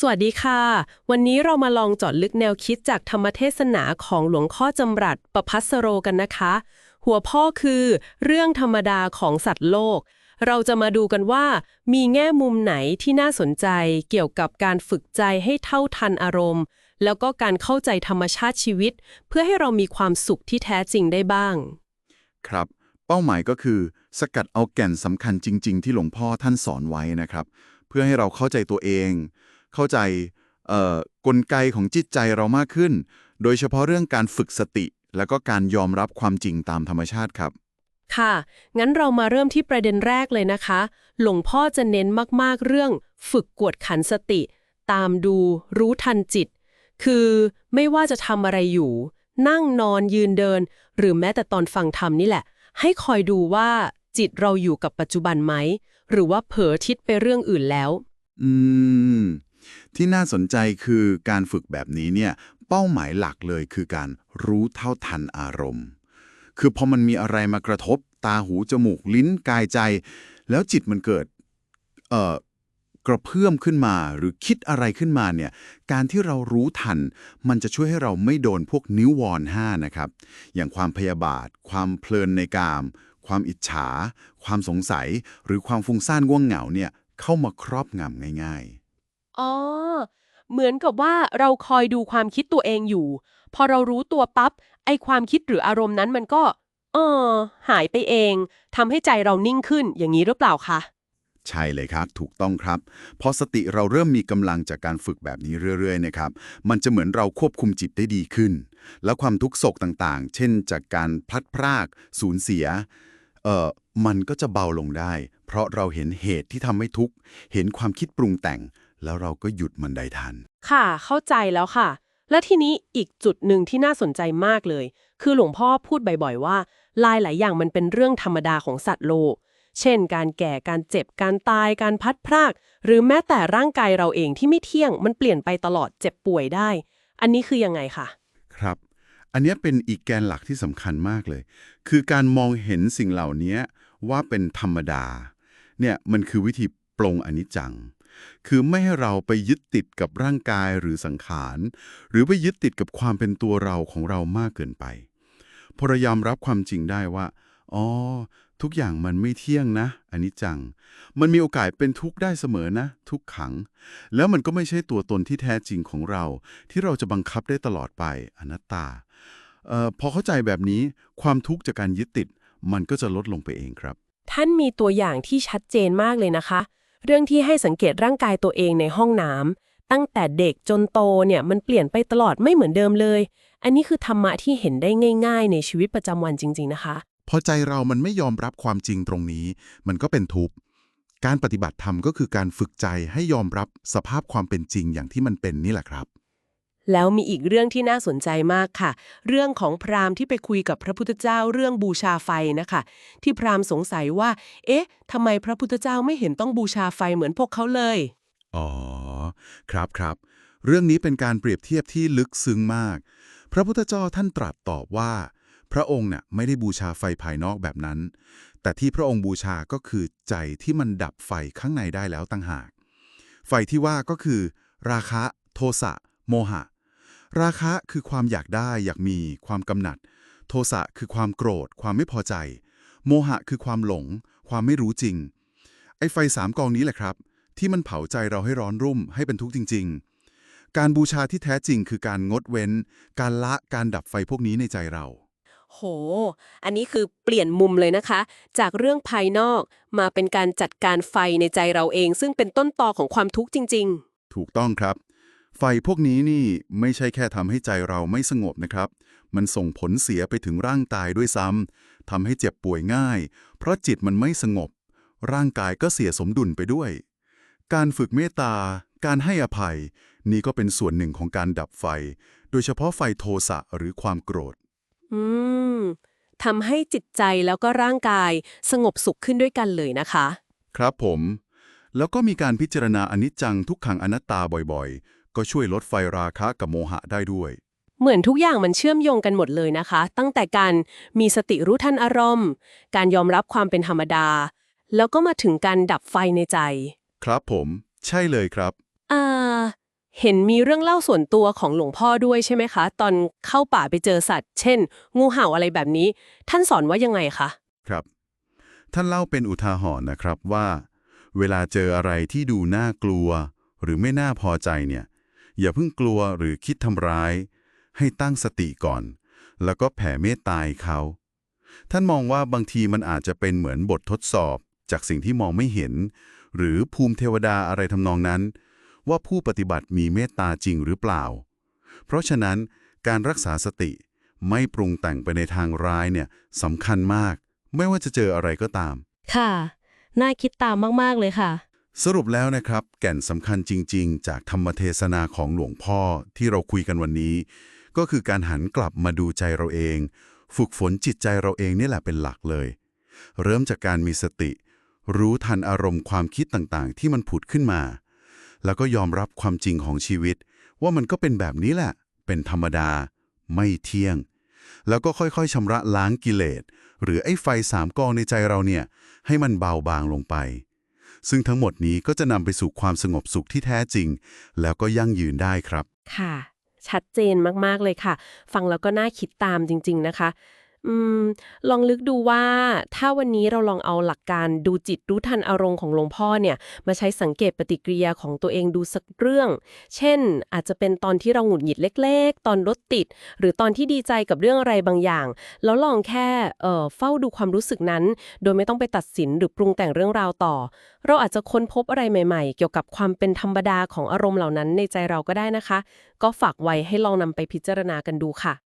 สวัสดีค่ะ วันนี้เรามาลองเจอดลึกแนวคิดจากธรรมเทศนาของหลวงพ่อจำรัดประพัสโรกันนะคะ หัวข้อคือเรื่องธรรมดาของสัตว์โลก เราจะมาดูกันว่า มีแง่มุมไหนที่น่าสนใจเกี่ยวกับการฝึกใจให้เท่าทันอารมณ์ แล้วก็การเข้าใจธรรมชาติชีวิต เพื่อให้เรามีความสุขที่แท้จริงได้บ้าง ครับเป้าหมายก็คือ สกัดเอาแก่นสำคัญจริง ๆ ที่หลวงพ่อท่านสอนไว้นะครับ เพื่อให้เราเข้าใจตัวเอง เข้าใจเอ่อกลไกของจิตใจเรามากขึ้น โดยเฉพาะเรื่องการฝึกสติ แล้วก็การยอมรับความจริงตามธรรมชาติครับ ค่ะ งั้นเรามาเริ่มที่ประเด็นแรกเลยนะคะ หลวงพ่อจะเน้นมากๆเรื่อง ฝึกกวดขันสติ ตามดูรู้ทันจิต คือไม่ว่าจะทำอะไรอยู่ นั่งนอนยืนเดิน หรือแม้แต่ตอนฟังธรรมนี่แหละ ให้คอยดูว่าจิตเราอยู่กับปัจจุบันไหม หรือว่าเผลอทิศไปเรื่องอื่นแล้ว อืม ที่น่าสนใจคือการฝึกแบบนี้เนี่ยเป้าหมายหลักเลยคือการรู้เท่าทันอารมณ์ คือพอมันมีอะไรมากระทบ ตาหูจมูกลิ้นกายใจ แล้วจิตมันเกิดเอ่อกระเพื่อมขึ้นมาหรือคิดอะไรขึ้นมาเนี่ยการที่เรารู้ทัน มันจะช่วยให้เราไม่โดนพวกนิ้ววรห้านะครับ อย่างความพยาบาท ความเพลินในกาม ความอิจฉา ความสงสัย หรือความฟุ้งซ่านง่วงเหงาเนี่ยเข้ามาครอบงำง่าย ๆ อ๋อ เหมือนกับว่าเราคอยดูความคิดตัวเองอยู่ พอเรารู้ตัวปั๊บไอความคิดหรืออารมณ์นั้นมันก็ เออ หายไปเองทำให้ใจเรานิ่งขึ้นอย่างนี้หรือเปล่าคะใช่เลยครับ ถูกต้องครับ พอสติเราเริ่มมีกำลังจากการฝึกแบบนี้เรื่อยๆนะครับมันจะเหมือนเราควบคุมจิตได้ดีขึ้น แล้วความทุกโศกต่างๆ เช่น จากการพลัดพราก สูญเสียเอ่อมันก็จะเบาลงได้ เพราะเราเห็นเหตุที่ทำให้ทุกข์ เห็นความคิดปรุงแต่ง แล้วเราก็หยุดมันได้ทัน ค่ะ เข้าใจแล้วค่ะ และทีนี้อีกจุดหนึ่งที่น่าสนใจมากเลย คือหลวงพ่อพูดบ่อยๆว่า ลายหลายอย่างมันเป็นเรื่องธรรมดาของสัตว์โลก เช่น การแก่การเจ็บการตายการพัดพราก หรือแม้แต่ร่างกายเราเองที่ไม่เที่ยงมันเปลี่ยนไปตลอดเจ็บป่วยได้ อันนี้คือยังไงคะครับ อันเนี้ยเป็นอีกแกนหลักที่สำคัญมากเลย คือการมองเห็นสิ่งเหล่านี้ว่าเป็นธรรมดาเนี่ยมันคือวิธีปลงอนิจจัง คือไม่ให้เราไปยึดติดกับร่างกายหรือสังขาร หรือไปยึดติดกับความเป็นตัวเราของเรามากเกินไปพอรายอมรับความจริงได้ว่า อ๋อ ทุกอย่างมันไม่เที่ยงนะ อันิจจัง มันมีโอกาสเป็นทุกข์ได้เสมอนะ ทุกขัง แล้วมันก็ไม่ใช่ตัวตนที่แท้จริงของเรา ที่เราจะบังคับได้ตลอดไป อนัตตาเอ่อพอเข้าใจแบบนี้ความทุกข์จากการยึดติด มันก็จะลดลงไปเองครับ ท่านมีตัวอย่างที่ชัดเจนมากเลยนะคะ เรื่องที่ให้สังเกตร่างกายตัวเองในห้องน้ำตั้งแต่เด็กจนโตเนี่ยมันเปลี่ยนไปตลอดไม่เหมือนเดิมเลย อันนี้คือธรรมะที่เห็นได้ง่าย ๆ ในชีวิตประจำวันจริง ๆ นะคะ พอใจเรามันไม่ยอมรับความจริงตรงนี้ มันก็เป็นทุกข์การปฏิบัติธรรมก็คือการฝึกใจให้ยอมรับสภาพความเป็นจริงอย่างที่มันเป็นนี่แหละครับ แล้วมีอีกเรื่องที่น่าสนใจมากค่ะ เรื่องของพราหมณ์ที่ไปคุยกับพระพุทธเจ้าเรื่องบูชาไฟนะคะ ที่พราหมณ์สงสัยว่า เอ๊ะทำไมพระพุทธเจ้าไม่เห็นต้องบูชาไฟเหมือนพวกเขาเลย อ๋อ ครับครับ เรื่องนี้เป็นการเปรียบเทียบที่ลึกซึ้งมาก พระพุทธเจ้าท่านตรัสตอบว่า พระองค์น่ะไม่ได้บูชาไฟภายนอกแบบนั้น แต่ที่พระองค์บูชาก็คือใจที่มันดับไฟข้างในได้แล้วตั้งหาก ไฟที่ว่าก็คือ ราคะ โทสะ โมหะ ราคะคือความอยากได้อยากมีความกำหนัด โทสะคือความโกรธ ความไม่พอใจ โมหะคือความหลง ความไม่รู้จริง ไอ้ไฟสามกองนี้แหละครับ ที่มันเผาใจเราให้ร้อนรุ่มให้เป็นทุกข์จริง ๆ การบูชาที่แท้จริงคือการงดเว้น การละการดับไฟพวกนี้ในใจเราโห อันนี้คือเปลี่ยนมุมเลยนะคะ จากเรื่องภายนอกมาเป็นการจัดการไฟในใจเราเอง ซึ่งเป็นต้นตอของความทุกข์จริงถูกต้องครับ ไฟพวกนี้นี่ไม่ใช่แค่ทำให้ใจเราไม่สงบนะครับ มันส่งผลเสียไปถึงร่างกายด้วยซ้ำทำให้เจ็บป่วยง่าย เพราะจิตมันไม่สงบ ร่างกายก็เสียสมดุลไปด้วย การฝึกเมตตา การให้อภัย นี่ก็เป็นส่วนหนึ่งของการดับไฟ โดยเฉพาะไฟโทสะหรือความโกรธๆอืมทำให้จิตใจแล้วก็ร่างกายสงบสุขขึ้นด้วยกันเลยนะคะ ครับผม แล้วก็มีการพิจารณาอนิจจังทุกขังอนัตตาบ่อยๆ ก็ช่วยลดไฟราคะกับโมหะได้ด้วย เหมือนทุกอย่างมันเชื่อมโยงกันหมดเลยนะคะ ตั้งแต่การมีสติรู้ทันอารมณ์ การยอมรับความเป็นธรรมดา แล้วก็มาถึงการดับไฟในใจ ครับผม ใช่เลยครับ อ่า เห็นมีเรื่องเล่าส่วนตัวของหลวงพ่อด้วยใช่ไหมคะ ตอนเข้าป่าไปเจอสัตว์ เช่น งูเห่าอะไรแบบนี้ ท่านสอนว่ายังไงคะ ครับ ท่านเล่าเป็นอุทาหรณ์นะครับว่า เวลาเจออะไรที่ดูน่ากลัว หรือไม่น่าพอใจเนี่ย อย่าเพิ่งกลัวหรือคิดทำร้าย ให้ตั้งสติก่อน แล้วก็แผ่เมตตาเขา ท่านมองว่าบางทีมันอาจจะเป็นเหมือนบททดสอบ จากสิ่งที่มองไม่เห็น หรือภูมิเทวดาอะไรทำนองนั้น ว่าผู้ปฏิบัติมีเมตตาจริงหรือเปล่า เพราะฉะนั้นการรักษาสติไม่ปรุงแต่งไปในทางร้ายเนี่ยสำคัญมาก ไม่ว่าจะเจออะไรก็ตาม ค่ะ น่าคิดตามมาก ๆ เลยค่ะ สรุปแล้วนะครับ แก่นสำคัญจริง ๆ จากธรรมเทศนาของหลวงพ่อที่เราคุยกันวันนี้ ก็คือการหันกลับมาดูใจเราเอง ฝึกฝนจิตใจเราเองนี่แหละเป็นหลักเลย เริ่มจากการมีสติ รู้ทันอารมณ์ความคิดต่างๆ ที่มันผุดขึ้นมา แล้วก็ยอมรับความจริงของชีวิต ว่ามันก็เป็นแบบนี้แหละ เป็นธรรมดา ไม่เที่ยง แล้วก็ค่อยๆชำระล้างกิเลสหรือไอ้ไฟสามกองในใจเราเนี่ยให้มันเบาบางลงไป ซึ่งทั้งหมดนี้ก็จะนำไปสู่ความสงบสุขที่แท้จริง แล้วก็ยั่งยืนได้ครับ ค่ะ ชัดเจนมาก ๆ เลยค่ะ ฟังแล้วก็น่าคิดตามจริง ๆ นะคะ อืม ลองลึกดูว่า ถ้าวันนี้เราลองเอาหลักการดูจิตรู้ทันอารมณ์ของหลวงพ่อเนี่ย มาใช้สังเกตปฏิกิริยาของตัวเองดูสักเรื่อง เช่น อาจจะเป็นตอนที่เราหงุดหงิดเล็ก ๆ ตอนรถติด หรือตอนที่ดีใจกับเรื่องอะไรบางอย่าง แล้วลองแค่เอ่อเฝ้าดูความรู้สึกนั้น โดยไม่ต้องไปตัดสินหรือปรุงแต่งเรื่องราวต่อ เราอาจจะค้นพบอะไรใหม่ๆ เกี่ยวกับความเป็นธรรมดาของอารมณ์เหล่านั้นในใจเราก็ได้นะคะ ก็ฝากไว้ให้ลองนำไปพิจารณากันดูค่ะ